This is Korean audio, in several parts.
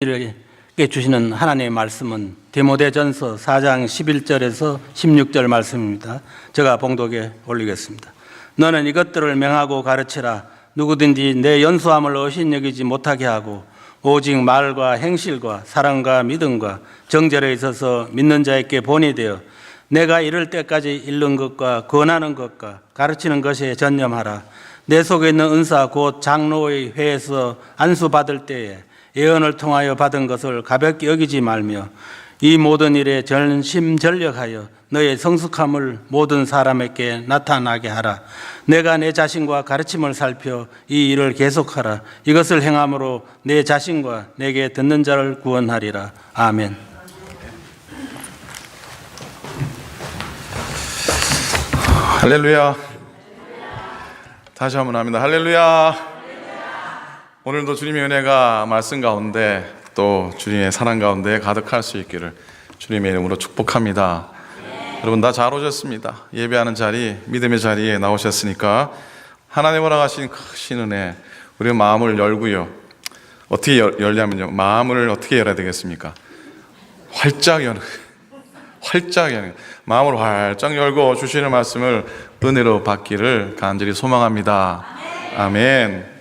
이렇게 주시는 하나님의 말씀은 디모데전서 4장 11절에서 16절 말씀입니다. 제가 봉독에 올리겠습니다. 너는 이것들을 명하고 가르치라. 누구든지 내 연수함을 어신 여기지 못하게 하고 오직 말과 행실과 사랑과 믿음과 정절에 있어서 믿는 자에게 본이 되어 내가 이럴 때까지 읽는 것과 권하는 것과 가르치는 것에 전념하라. 내 속에 있는 은사 곧 장로의 회에서 안수 받을 때에 예언을 통하여 받은 것을 가볍게 여기지 말며 이 모든 일에 전심전력하여 너의 성숙함을 모든 사람에게 나타나게 하라. 내가 내 자신과 가르침을 살펴 이 일을 계속하라. 이것을 행함으로 내 자신과 내게 듣는 자를 구원하리라. 아멘. 할렐루야. 다시 한번 합니다. 할렐루야. 오늘도 주님의 은혜가 말씀 가운데 또 주님의 사랑 가운데 가득할 수 있기를 주님의 이름으로 축복합니다. 여러분 다 잘 오셨습니다. 예배하는 자리, 믿음의 자리에 나오셨으니까 하나님 허락하신 크신 은혜, 우리 마음을 열고요. 어떻게 열, 열냐면요. 마음을 어떻게 열어야 되겠습니까? 활짝 여는 활짝 여는 마음을 활짝 열고 주시는 말씀을 은혜로 받기를 간절히 소망합니다. 아멘.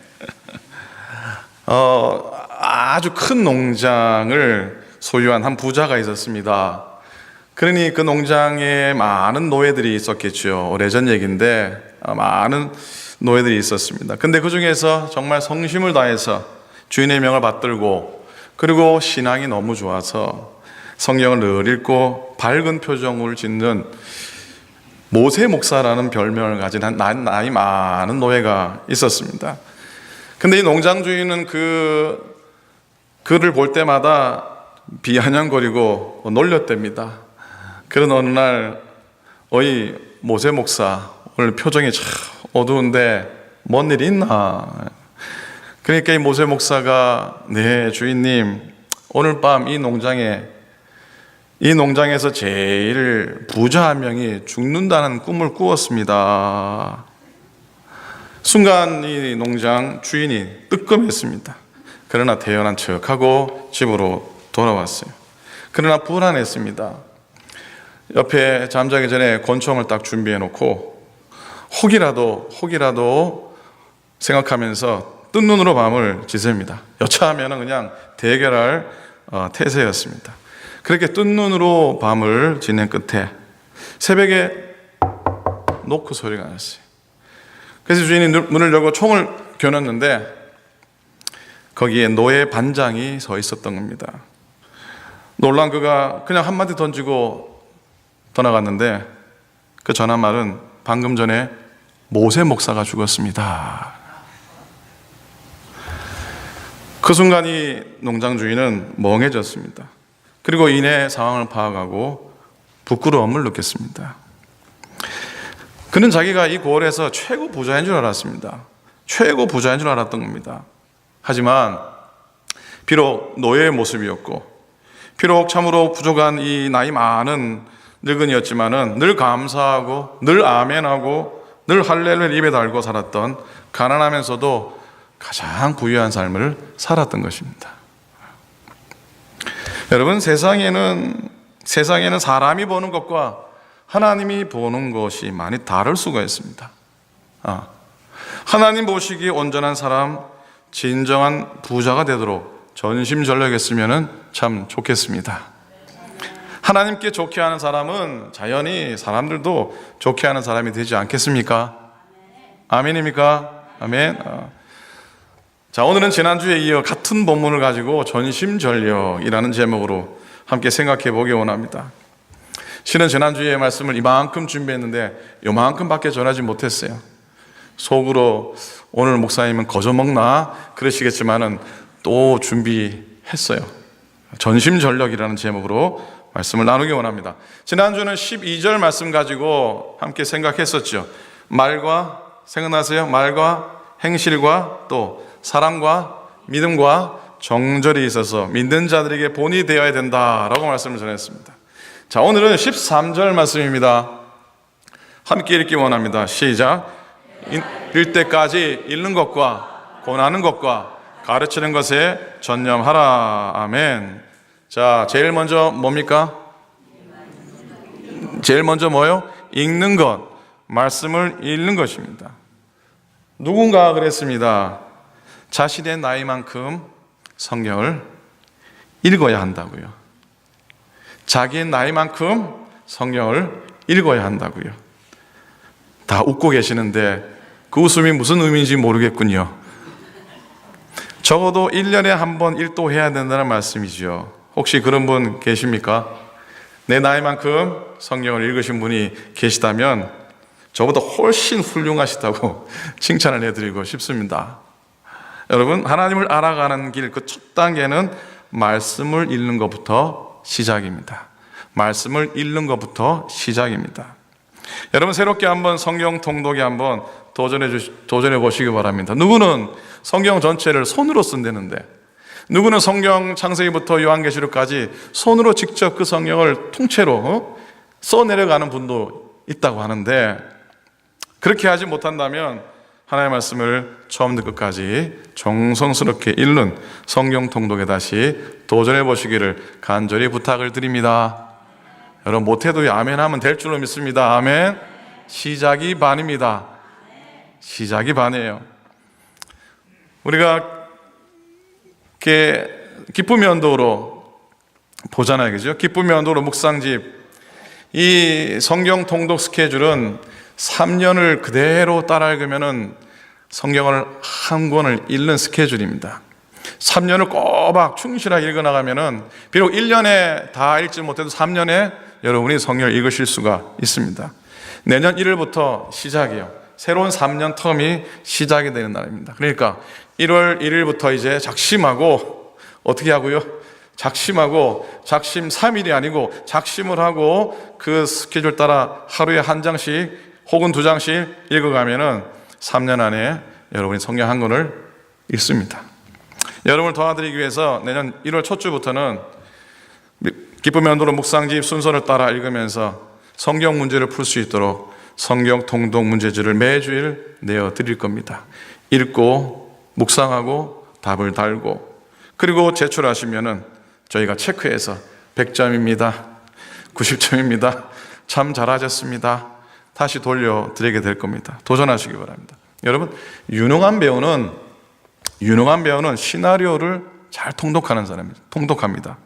어, 아주 큰 농장을 소유한 한 부자가 있었습니다. 그러니 그 농장에 많은 노예들이 있었겠죠. 오래전 얘기인데 아, 많은 노예들이 있었습니다. 근데 그 중에서 정말 성심을 다해서 주인의 명을 받들고 그리고 신앙이 너무 좋아서 성경을 늘 읽고 밝은 표정을 짓는 모세 목사라는 별명을 가진 한 나- 나이 많은 노예가 있었습니다. 근데 이 농장 주인은 그 그를 볼 때마다 비아냥거리고 놀렸답니다. 그런 어느 날 어이 모세 목사 오늘 표정이 참 어두운데 뭔 일이 있나? 그러니까 이 모세 목사가 네 주인님 오늘 밤 이 농장에 이 농장에서 제일 부자 한 명이 죽는다는 꿈을 꾸었습니다. 순간 이 농장 주인이 뜨끔했습니다. 그러나 대연한 척하고 집으로 돌아왔어요. 그러나 불안했습니다. 옆에 잠자기 전에 권총을 딱 준비해 놓고 혹이라도 혹이라도 생각하면서 뜬 눈으로 밤을 지새웁니다. 여차하면 그냥 대결할 어, 태세였습니다. 그렇게 뜬 눈으로 밤을 지낸 끝에 새벽에 노크 소리가 났어요. 그래서 주인이 눈- 문을 열고 총을 겨눴는데 거기에 노예 반장이 서 있었던 겁니다. 놀란 그가 그냥 한마디 던지고 떠나갔는데 그 전한 말은 방금 전에 모세 목사가 죽었습니다. 그 순간 이 농장 주인은 멍해졌습니다. 그리고 이내 상황을 파악하고 부끄러움을 느꼈습니다. 그는 자기가 이 고을에서 최고 부자인 줄 알았습니다. 최고 부자인 줄 알았던 겁니다. 하지만 비록 노예의 모습이었고 비록 참으로 부족한 이 나이 많은 늙은이였지만은 늘 감사하고 늘 아멘하고 늘 할렐루야 입에 달고 살았던 가난하면서도 가장 부유한 삶을 살았던 것입니다. 여러분 세상에는 세상에는 사람이 보는 것과 하나님이 보는 것이 많이 다를 수가 있습니다. 아, 하나님 보시기에 온전한 사람, 진정한 부자가 되도록 전심전력했으면 참 좋겠습니다. 하나님께 좋게 하는 사람은 자연히 사람들도 좋게 하는 사람이 되지 않겠습니까? 아멘입니까? 아멘. 아. 자, 오늘은 지난주에 이어 같은 본문을 가지고 전심전력이라는 제목으로 함께 생각해 보기 원합니다. 실은 지난주에 말씀을 이만큼 준비했는데 요만큼밖에 전하지 못했어요. 속으로 오늘 목사님은 거저 먹나 그러시겠지만은 또 준비했어요. 전심전력이라는 제목으로 말씀을 나누기 원합니다. 지난주는 12절 말씀 가지고 함께 생각했었죠. 말과 생각나세요? 말과 행실과 또 사랑과 믿음과 정절이 있어서 믿는 자들에게 본이 되어야 된다라고 말씀을 전했습니다. 자, 오늘은 13절 말씀입니다. 함께 읽기 원합니다. 시작. 읽을 때까지 읽는 것과 권하는 것과 가르치는 것에 전념하라. 아멘. 자, 제일 먼저 뭡니까? 제일 먼저 뭐요? 읽는 것. 말씀을 읽는 것입니다. 누군가 그랬습니다. 자신의 나이만큼 성경을 읽어야 한다고요. 자기의 나이만큼 성경을 읽어야 한다고요. 다 웃고 계시는데 그 웃음이 무슨 의미인지 모르겠군요. 적어도 1년에 한 번 일도 해야 된다는 말씀이죠. 혹시 그런 분 계십니까? 내 나이만큼 성경을 읽으신 분이 계시다면 저보다 훨씬 훌륭하시다고 칭찬을 해드리고 싶습니다. 여러분, 하나님을 알아가는 길 그 첫 단계는 말씀을 읽는 것부터 시작입니다. 말씀을 읽는 것부터 시작입니다. 여러분, 새롭게 한번 성경 통독에 한번 도전해 주시, 도전해 보시기 바랍니다. 누구는 성경 전체를 손으로 쓴다는데, 누구는 성경 창세기부터 요한계시록까지 손으로 직접 그 성경을 통째로 어? 써 내려가는 분도 있다고 하는데, 그렇게 하지 못한다면 하나님의 말씀을 처음부터 끝까지 정성스럽게 읽는 성경 통독에 다시 도전해 보시기를 간절히 부탁을 드립니다. 여러분 못해도 아멘 하면 될 줄로 믿습니다. 아멘. 시작이 반입니다. 시작이 반이에요. 우리가 이렇게 기쁨의 언도로 보잖아요. 그죠? 기쁨의 언도로 묵상집 이 성경 통독 스케줄은 3년을 그대로 따라 읽으면은 성경을 한 권을 읽는 스케줄입니다. 3년을 꼬박 충실하게 읽어 나가면은 비록 1년에 다 읽지 못해도 3년에 여러분이 성경을 읽으실 수가 있습니다. 내년 1월부터 시작이에요. 새로운 3년 텀이 시작이 되는 날입니다. 그러니까 1월 1일부터 이제 작심하고 어떻게 하고요? 작심하고 작심 3일이 아니고 작심을 하고 그 스케줄 따라 하루에 한 장씩 혹은 두 장씩 읽어가면은 3년 안에 여러분이 성경 한 권을 읽습니다. 여러분을 도와드리기 위해서 내년 1월 첫 주부터는 기쁨의 언도로 묵상집 순서를 따라 읽으면서 성경 문제를 풀 수 있도록 성경 통독 문제지를 매주일 내어 드릴 겁니다. 읽고 묵상하고 답을 달고 그리고 제출하시면은 저희가 체크해서 100점입니다. 90점입니다. 참 잘하셨습니다. 다시 돌려드리게 될 겁니다. 도전하시기 바랍니다. 여러분, 유능한 배우는, 유능한 배우는 시나리오를 잘 통독하는 사람입니다. 통독합니다.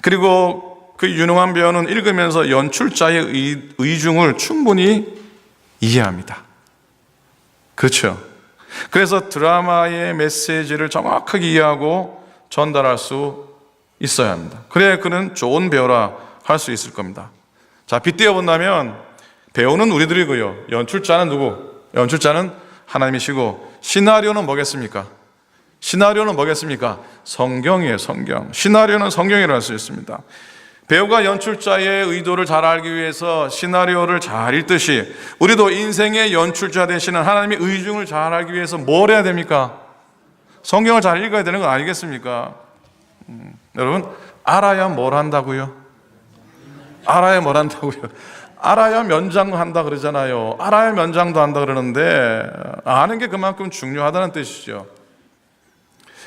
그리고 그 유능한 배우는 읽으면서 연출자의 의, 의중을 충분히 이해합니다. 그렇죠. 그래서 드라마의 메시지를 정확하게 이해하고 전달할 수 있어야 합니다. 그래야 그는 좋은 배우라 할 수 있을 겁니다. 자, 빗대어 본다면 배우는 우리들이고요. 연출자는 누구? 연출자는 하나님이시고 시나리오는 뭐겠습니까? 시나리오는 뭐겠습니까? 성경이에요, 성경. 시나리오는 성경이라고 할 수 있습니다. 배우가 연출자의 의도를 잘 알기 위해서 시나리오를 잘 읽듯이 우리도 인생의 연출자 되시는 하나님의 의중을 잘 알기 위해서 뭘 해야 됩니까? 성경을 잘 읽어야 되는 거 아니겠습니까? 음, 여러분, 알아야 뭘 한다고요? 알아야 뭘 한다고요? 알아야 면장도 한다 그러잖아요. 알아야 면장도 한다 그러는데 아는 게 그만큼 중요하다는 뜻이죠.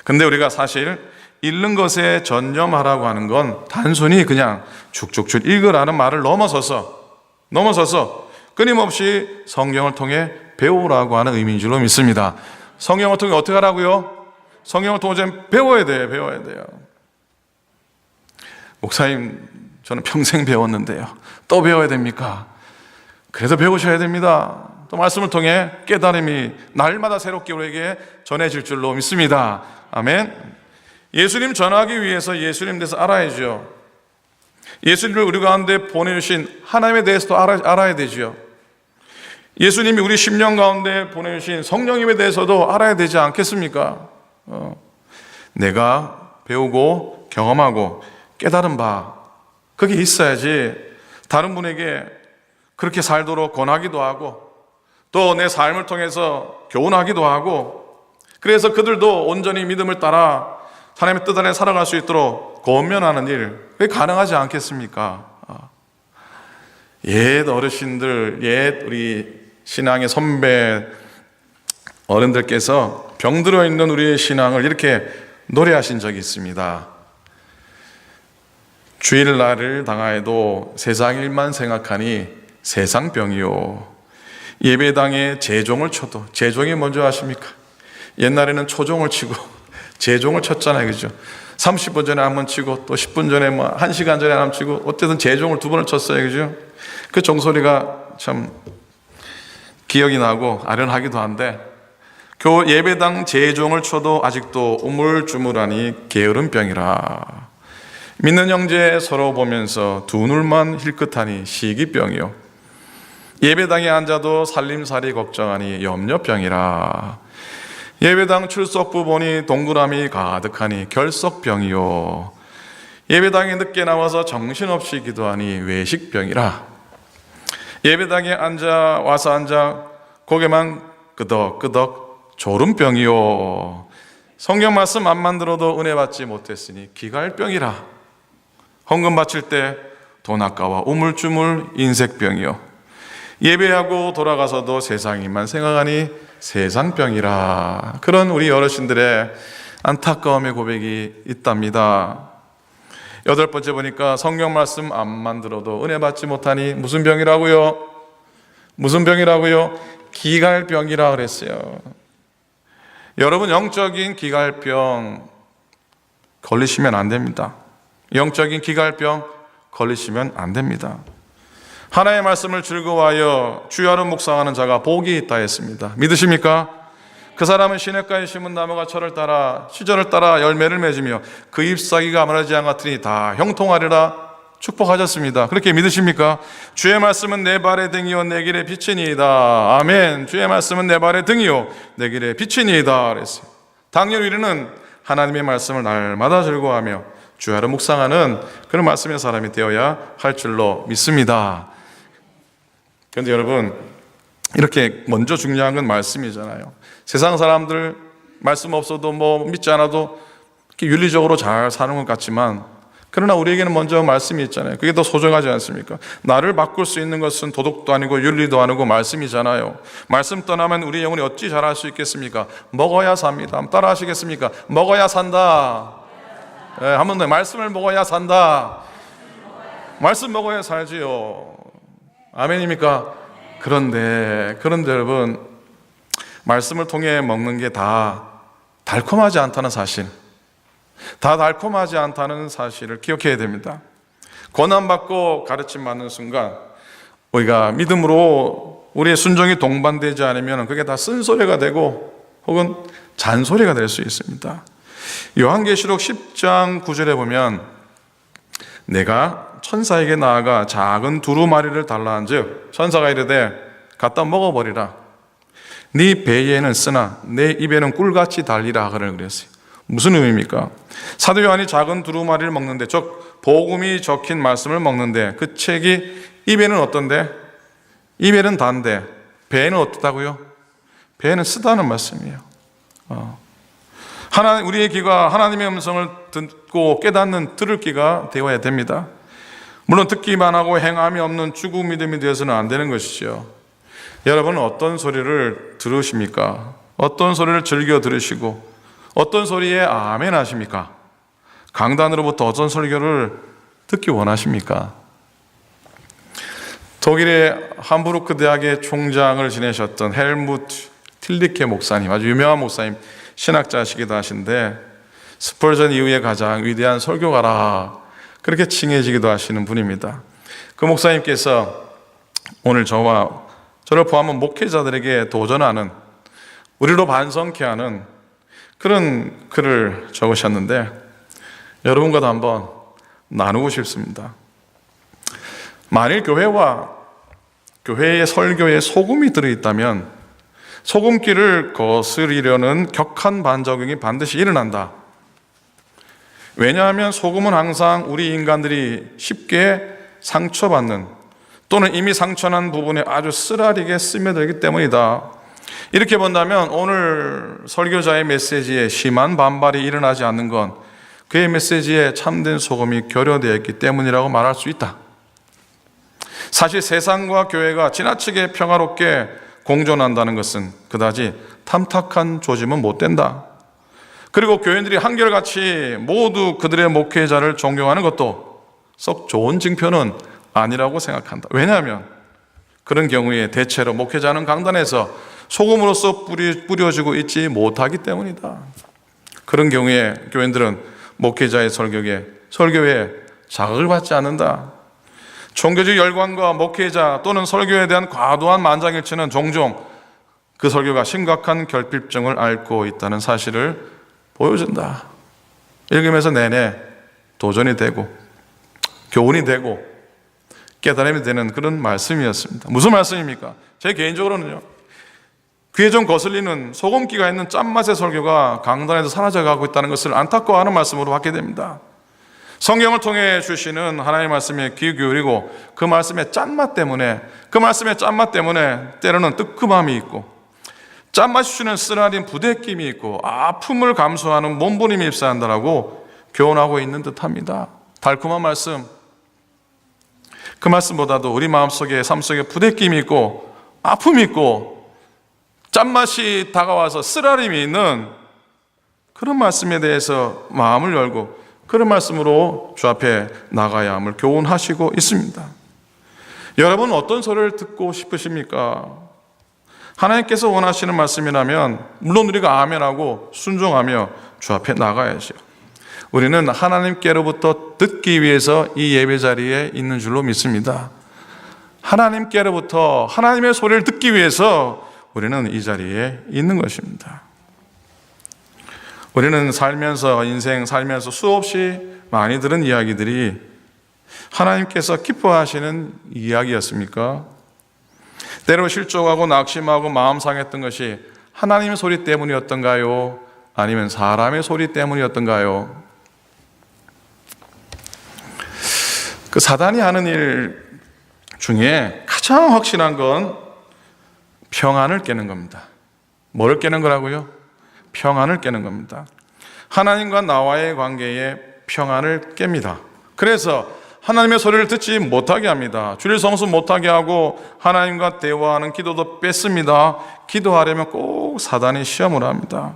근데 우리가 사실 읽는 것에 전념하라고 하는 건 단순히 그냥 쭉쭉쭉 읽으라는 말을 넘어서서 넘어서서 끊임없이 성경을 통해 배우라고 하는 의미인 줄로 믿습니다. 성경을 통해 어떻게 하라고요? 성경을 통해 배워야 돼요. 배워야 돼요. 목사님, 저는 평생 배웠는데요. 또 배워야 됩니까? 그래서 배우셔야 됩니다. 또 말씀을 통해 깨달음이 날마다 새롭게 우리에게 전해질 줄로 믿습니다. 아멘. 예수님 전하기 위해서 예수님 대해서 알아야죠. 예수님을 우리 가운데 보내주신 하나님에 대해서도 알아, 알아야 되죠. 예수님이 우리 10년 가운데 보내주신 성령님에 대해서도 알아야 되지 않겠습니까? 어, 내가 배우고 경험하고 깨달은 바, 그게 있어야지 다른 분에게 그렇게 살도록 권하기도 하고 또 내 삶을 통해서 교훈하기도 하고 그래서 그들도 온전히 믿음을 따라 하나님의 뜻 안에 살아갈 수 있도록 권면하는 일, 그게 가능하지 않겠습니까? 어. 옛 어르신들, 옛 우리 신앙의 선배, 어른들께서 병들어 있는 우리의 신앙을 이렇게 노래하신 적이 있습니다. 주일날을 당하여도 세상 일만 생각하니 세상 병이요. 예배당에 제종을 쳐도 제종이 먼저 하십니까? 옛날에는 초종을 치고 제종을 쳤잖아요. 그죠? 30분 전에 한 번 치고 또 10분 전에 뭐 1시간 전에 한 번 치고 어쨌든 제종을 두 번을 쳤어요. 그죠? 그 종소리가 참 기억이 나고 아련하기도 한데 교 예배당 제종을 쳐도 아직도 우물쭈물하니 게으른 병이라 믿는 형제 서로 보면서 두 눈만 힐끗하니 시기병이요. 예배당에 앉아도 살림살이 걱정하니 염려병이라. 예배당 출석부 보니 동그라미 가득하니 결석병이요. 예배당에 늦게 나와서 정신없이 기도하니 외식병이라. 예배당에 앉아 와서 앉아 고개만 끄덕끄덕 졸음병이요. 성경 말씀 안 만 들어도 은혜 받지 못했으니 기갈병이라 헌금 바칠 때 돈 아까워 우물쭈물 인색병이요 예배하고 돌아가서도 세상이만 생각하니 세상병이라 그런 우리 어르신들의 안타까움의 고백이 있답니다. 여덟 번째 보니까 성경 말씀 안 만들어도 은혜 받지 못하니 무슨 병이라고요? 무슨 병이라고요? 기갈병이라 그랬어요. 여러분 영적인 기갈병 걸리시면 안 됩니다. 영적인 기갈병 걸리시면 안 됩니다. 하나의 말씀을 즐거워하여 주야로 묵상하는 자가 복이 있다 했습니다. 믿으십니까? 그 사람은 시냇가에 심은 나무가 철을 따라 시절을 따라 열매를 맺으며 그 잎사귀가 마르지 않았더니 다 형통하리라 축복하셨습니다. 그렇게 믿으십니까? 주의 말씀은 내 발의 등이요 내 길의 빛이니이다. 아멘. 주의 말씀은 내 발의 등이요 내 길의 빛이니이다. 그랬어요. 당연 우리는 하나님의 말씀을 날마다 즐거워하며 주야로 묵상하는 그런 말씀의 사람이 되어야 할 줄로 믿습니다. 그런데 여러분 이렇게 먼저 중요한 건 말씀이잖아요. 세상 사람들 말씀 없어도 뭐 믿지 않아도 윤리적으로 잘 사는 것 같지만 그러나 우리에게는 먼저 말씀이 있잖아요. 그게 더 소중하지 않습니까? 나를 바꿀 수 있는 것은 도덕도 아니고 윤리도 아니고 말씀이잖아요. 말씀 떠나면 우리 영혼이 어찌 잘할 수 있겠습니까? 먹어야 삽니다. 따라 하시겠습니까? 먹어야 산다. 네, 한번 더 말씀을 먹어야 산다. 말씀 먹어야 살지요. 아멘입니까? 그런데 그런데 여러분 말씀을 통해 먹는 게 다 달콤하지 않다는 사실, 다 달콤하지 않다는 사실을 기억해야 됩니다. 고난 받고 가르침 받는 순간 우리가 믿음으로 우리의 순종이 동반되지 않으면 그게 다 쓴소리가 되고 혹은 잔소리가 될 수 있습니다. 요한계시록 10장 9절에 보면 내가 천사에게 나아가 작은 두루마리를 달라한즉 천사가 이르되 갖다 먹어버리라 네 배에는 쓰나 내 입에는 꿀같이 달리라 하거를 그랬어요 무슨 의미입니까? 사도 요한이 작은 두루마리를 먹는데 즉 복음이 적힌 말씀을 먹는데 그 책이 입에는 어떤데? 입에는 단데 배에는 어떻다고요? 배에는 쓰다는 말씀이에요 어. 하나 우리의 귀가 하나님의 음성을 듣고 깨닫는 들을 귀가 되어야 됩니다. 물론 듣기만 하고 행함이 없는 죽음 믿음이 되어서는 안 되는 것이죠. 여러분은 어떤 소리를 들으십니까? 어떤 소리를 즐겨 들으시고 어떤 소리에 아멘 하십니까? 강단으로부터 어떤 설교를 듣기 원하십니까? 독일의 함부르크 대학의 총장을 지내셨던 헬무트 틸리케 목사님, 아주 유명한 목사님, 신학자시기도 하신데 스펄전 이후에 가장 위대한 설교가라 그렇게 칭해지기도 하시는 분입니다. 그 목사님께서 오늘 저와 저를 포함한 목회자들에게 도전하는 우리로 반성케 하는 그런 글을 적으셨는데 여러분과도 한번 나누고 싶습니다. 만일 교회와 교회의 설교에 소금이 들어있다면 소금기를 거스리려는 격한 반작용이 반드시 일어난다. 왜냐하면 소금은 항상 우리 인간들이 쉽게 상처받는 또는 이미 상처난 부분에 아주 쓰라리게 스며들기 때문이다. 이렇게 본다면 오늘 설교자의 메시지에 심한 반발이 일어나지 않는 건 그의 메시지에 참된 소금이 결여되어 있기 때문이라고 말할 수 있다. 사실 세상과 교회가 지나치게 평화롭게 공존한다는 것은 그다지 탐탁한 조짐은 못 된다. 그리고 교인들이 한결같이 모두 그들의 목회자를 존경하는 것도 썩 좋은 증표는 아니라고 생각한다. 왜냐하면 그런 경우에 대체로 목회자는 강단에서 소금으로서 뿌려지고 있지 못하기 때문이다. 그런 경우에 교인들은 목회자의 설교에 설교에 자극을 받지 않는다. 종교적 열광과 목회자 또는 설교에 대한 과도한 만장일치는 종종 그 설교가 심각한 결핍증을 앓고 있다는 사실을 보여준다. 읽으면서 내내 도전이 되고 교훈이 되고 깨달음이 되는 그런 말씀이었습니다. 무슨 말씀입니까? 제 개인적으로는요. 귀에 좀 거슬리는 소금기가 있는 짠맛의 설교가 강단에서 사라져가고 있다는 것을 안타까워하는 말씀으로 받게 됩니다. 성경을 통해 주시는 하나님의 말씀에 귀 기울이고 그 말씀의 짠맛 때문에 그 말씀의 짠맛 때문에 때로는 뜨끔함이 있고 짠맛이 주는 쓰라린 부대낌이 있고 아픔을 감수하는 몸부림이 입사한다라고 교훈하고 있는 듯합니다. 달콤한 말씀 그 말씀보다도 우리 마음속에 삶 속에 부대낌이 있고 아픔이 있고 짠맛이 다가와서 쓰라림이 있는 그런 말씀에 대해서 마음을 열고 그런 말씀으로 주 앞에 나가야 함을 교훈하시고 있습니다. 여러분 어떤 소리를 듣고 싶으십니까? 하나님께서 원하시는 말씀이라면 물론 우리가 아멘하고 순종하며 주 앞에 나가야죠. 우리는 하나님께로부터 듣기 위해서 이 예배 자리에 있는 줄로 믿습니다. 하나님께로부터 하나님의 소리를 듣기 위해서 우리는 이 자리에 있는 것입니다. 우리는 살면서 인생 살면서 수없이 많이 들은 이야기들이 하나님께서 기뻐하시는 이야기였습니까? 때로 실족하고 낙심하고 마음 상했던 것이 하나님의 소리 때문이었던가요? 아니면 사람의 소리 때문이었던가요? 그 사단이 하는 일 중에 가장 확실한 건 평안을 깨는 겁니다. 뭘 깨는 거라고요? 평안을 깨는 겁니다. 하나님과 나와의 관계에 평안을 깹니다. 그래서 하나님의 소리를 듣지 못하게 합니다. 주일 성수 못하게 하고 하나님과 대화하는 기도도 뺐습니다. 기도하려면 꼭 사단이 시험을 합니다.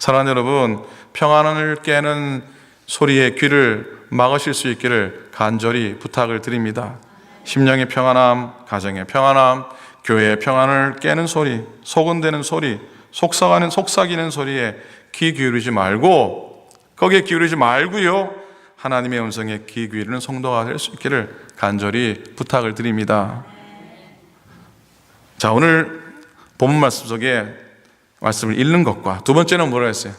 사랑하는 여러분, 평안을 깨는 소리의 귀를 막으실 수 있기를 간절히 부탁을 드립니다. 심령의 평안함, 가정의 평안함, 교회의 평안을 깨는 소리, 소근대는 소리, 속삭하는 속삭이는 소리에 귀 기울이지 말고 거기에 기울이지 말고요. 하나님의 음성에 귀 기울이는 성도가 될 수 있기를 간절히 부탁을 드립니다. 자, 오늘 본문 말씀 속에 말씀을 읽는 것과 두 번째는 뭐라 했어요?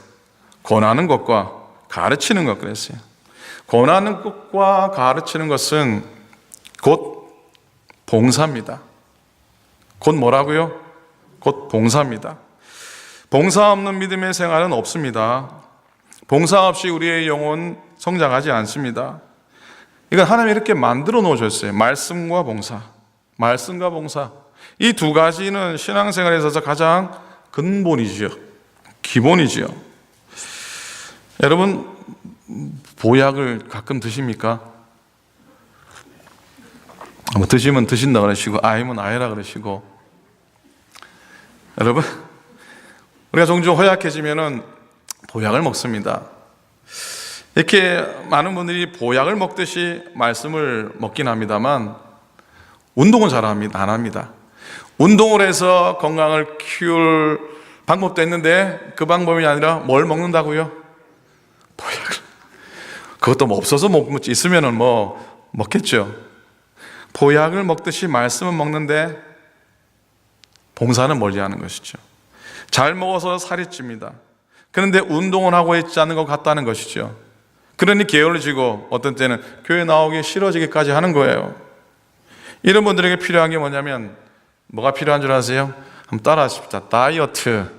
권하는 것과 가르치는 것 그랬어요. 권하는 것과 가르치는 것은 곧 봉사입니다. 곧 뭐라고요? 곧 봉사입니다. 봉사 없는 믿음의 생활은 없습니다. 봉사 없이 우리의 영혼 성장하지 않습니다. 이건 하나님이 이렇게 만들어 놓으셨어요. 말씀과 봉사. 말씀과 봉사. 이 두 가지는 신앙생활에 있어서 가장 근본이지요. 기본이지요. 여러분, 보약을 가끔 드십니까? 뭐 드시면 드신다 그러시고, 아니면 아니라 그러시고. 여러분, 우리가 종종 허약해지면은 보약을 먹습니다. 이렇게 많은 분들이 보약을 먹듯이 말씀을 먹긴 합니다만 운동은 잘. 안 합니다. 운동을 해서 건강을 키울 방법도 있는데 그 방법이 아니라 뭘 먹는다고요? 보약을. 그것도 뭐 없어서 못 먹지 있으면은 뭐 먹겠죠. 보약을 먹듯이 말씀은 먹는데 봉사는 멀리 하는 것이죠. 잘 먹어서 살이 찝니다. 그런데 운동을 하고 있지 않은 것 같다는 것이죠. 그러니 게을러지고 어떤 때는 교회 나오기 싫어지기까지 하는 거예요. 이런 분들에게 필요한 게 뭐냐면 뭐가 필요한 줄 아세요? 한번 따라 하십시다. 다이어트.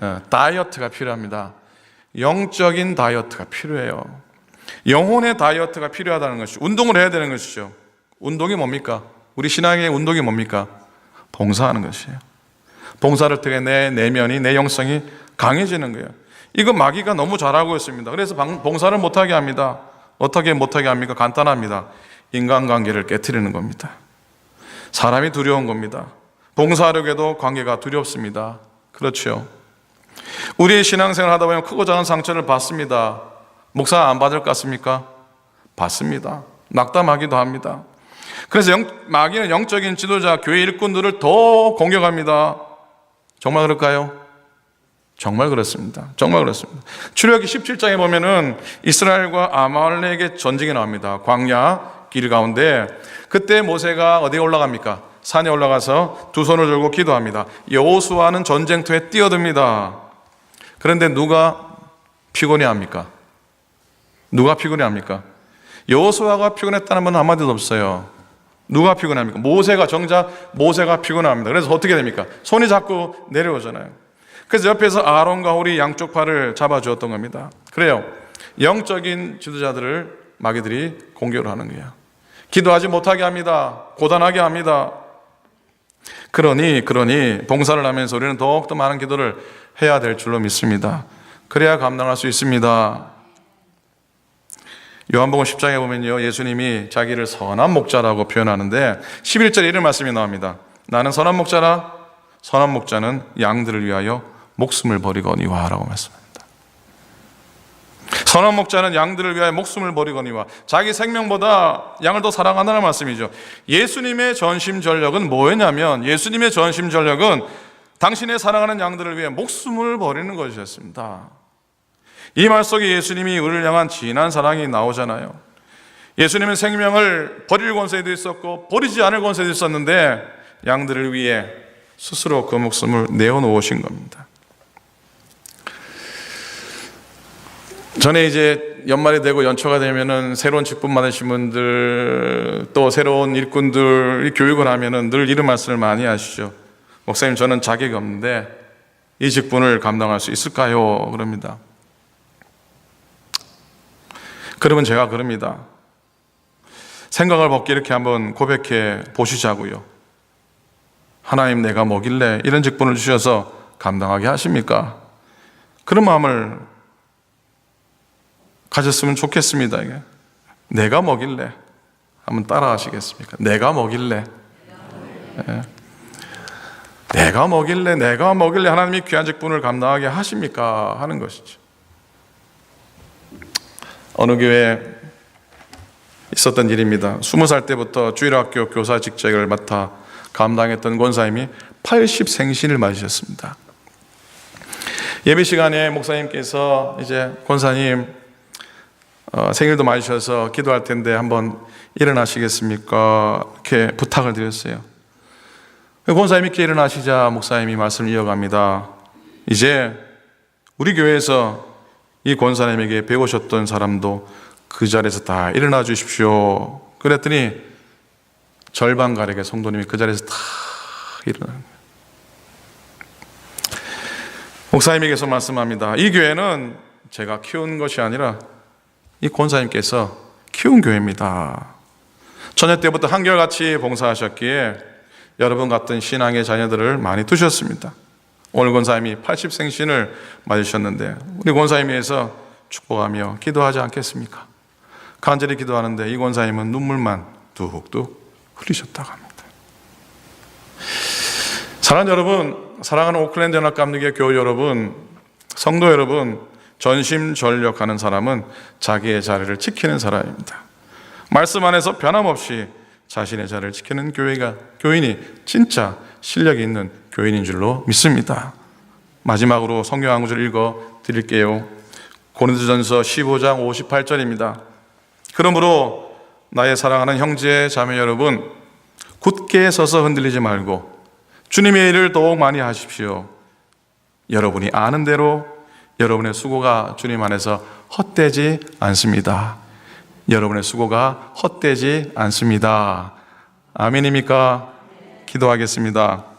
어, 다이어트가 필요합니다. 영적인 다이어트가 필요해요. 영혼의 다이어트가 필요하다는 것이 운동을 해야 되는 것이죠. 운동이 뭡니까? 우리 신앙의 운동이 뭡니까? 봉사하는 것이에요. 봉사를 통해 내 내면이 내 영성이 강해지는 거예요. 이거 마귀가 너무 잘하고 있습니다. 그래서 봉사를 못하게 합니다. 어떻게 못하게 합니까? 간단합니다. 인간관계를 깨뜨리는 겁니다. 사람이 두려운 겁니다. 봉사력에도 관계가 두렵습니다. 그렇죠. 우리의 신앙생활 하다 보면 크고 작은 상처를 받습니다. 목사 안 받을 것 같습니까? 받습니다. 낙담하기도 합니다. 그래서 영, 마귀는 영적인 지도자, 교회 일꾼들을 더 공격합니다. 정말 그럴까요? 정말 그렇습니다. 정말 그렇습니다. 출애굽기 17장에 보면은 이스라엘과 아말렉의 전쟁이 나옵니다. 광야 길 가운데 그때 모세가 어디에 올라갑니까? 산에 올라가서 두 손을 들고 기도합니다. 여호수아는 전쟁터에 뛰어듭니다. 그런데 누가 피곤해 합니까? 누가 피곤해 합니까? 여호수아가 피곤했다는 분 한마디도 없어요. 누가 피곤합니까? 모세가 정작 모세가 피곤합니다. 그래서 어떻게 됩니까? 손이 자꾸 내려오잖아요. 그래서 옆에서 아론과 우리 양쪽 팔을 잡아 주었던 겁니다. 그래요. 영적인 지도자들을 마귀들이 공격을 하는 거예요. 기도하지 못하게 합니다. 고단하게 합니다. 그러니 그러니 봉사를 하면서 우리는 더욱더 많은 기도를 해야 될 줄로 믿습니다. 그래야 감당할 수 있습니다. 요한복음 10장에 보면요. 예수님이 자기를 선한 목자라고 표현하는데 11절에 이런 말씀이 나옵니다. 나는 선한 목자라 선한 목자는 양들을 위하여 목숨을 버리거니와 라고 말씀합니다. 선한 목자는 양들을 위하여 목숨을 버리거니와 자기 생명보다 양을 더 사랑한다는 말씀이죠. 예수님의 전심 전력은 뭐였냐면 예수님의 전심 전력은 당신의 사랑하는 양들을 위해 목숨을 버리는 것이었습니다. 이 말 속에 예수님이 우리를 향한 진한 사랑이 나오잖아요. 예수님은 생명을 버릴 권세도 있었고 버리지 않을 권세도 있었는데 양들을 위해 스스로 그 목숨을 내어놓으신 겁니다. 전에 이제 연말이 되고 연초가 되면은 새로운 직분 받으신 분들 또 새로운 일꾼들 교육을 하면은 늘 이런 말씀을 많이 하시죠. 목사님 저는 자격이 없는데 이 직분을 감당할 수 있을까요? 그럽니다. 그러면 제가 그럽니다. 생각을 벗게 이렇게 한번 고백해 보시자고요. 하나님 내가 뭐길래 이런 직분을 주셔서 감당하게 하십니까? 그런 마음을 가졌으면 좋겠습니다. 이게. 내가 뭐길래 한번 따라 하시겠습니까? 내가 뭐길래 예. 내가 뭐길래 내가 뭐길래 하나님이 귀한 직분을 감당하게 하십니까? 하는 것이죠. 어느 교회에 있었던 일입니다. 스무 살 때부터 주일학교 교사 직책을 맡아 감당했던 권사님이 80생신을 맞으셨습니다. 예배 시간에 목사님께서 이제 권사님 어, 생일도 맞으셔서 기도할 텐데 한번 일어나시겠습니까? 이렇게 부탁을 드렸어요. 권사님이 이렇게 일어나시자 목사님이 말씀을 이어갑니다. 이제 우리 교회에서 이 권사님에게 배우셨던 사람도 그 자리에서 다 일어나 주십시오. 그랬더니 절반 가량의 성도님이 그 자리에서 다 일어나는 거예요. 목사님에게서 말씀합니다. 이 교회는 제가 키운 것이 아니라 이 권사님께서 키운 교회입니다. 처녀 때부터 한결같이 봉사하셨기에 여러분 같은 신앙의 자녀들을 많이 두셨습니다. 오늘 권사님이 80생신을 맞으셨는데 우리 권사님에 위해서 축복하며 기도하지 않겠습니까? 간절히 기도하는데 이 권사님은 눈물만 뚝뚝 흘리셨다고 합니다. 사랑하는 여러분, 사랑하는 오클랜드 연합감리교 교회 여러분, 성도 여러분, 전심전력하는 사람은 자기의 자리를 지키는 사람입니다. 말씀 안에서 변함없이 자신의 자리를 지키는 교회가 교인이 진짜 실력이 있는 교인인 줄로 믿습니다. 마지막으로 성경 한 구절 읽어 드릴게요. 고린도전서 15장 58절입니다. 그러므로 나의 사랑하는 형제 자매 여러분 굳게 서서 흔들리지 말고 주님의 일을 더욱 많이 하십시오. 여러분이 아는 대로 여러분의 수고가 주님 안에서 헛되지 않습니다. 여러분의 수고가 헛되지 않습니다. 아멘입니까? 기도하겠습니다.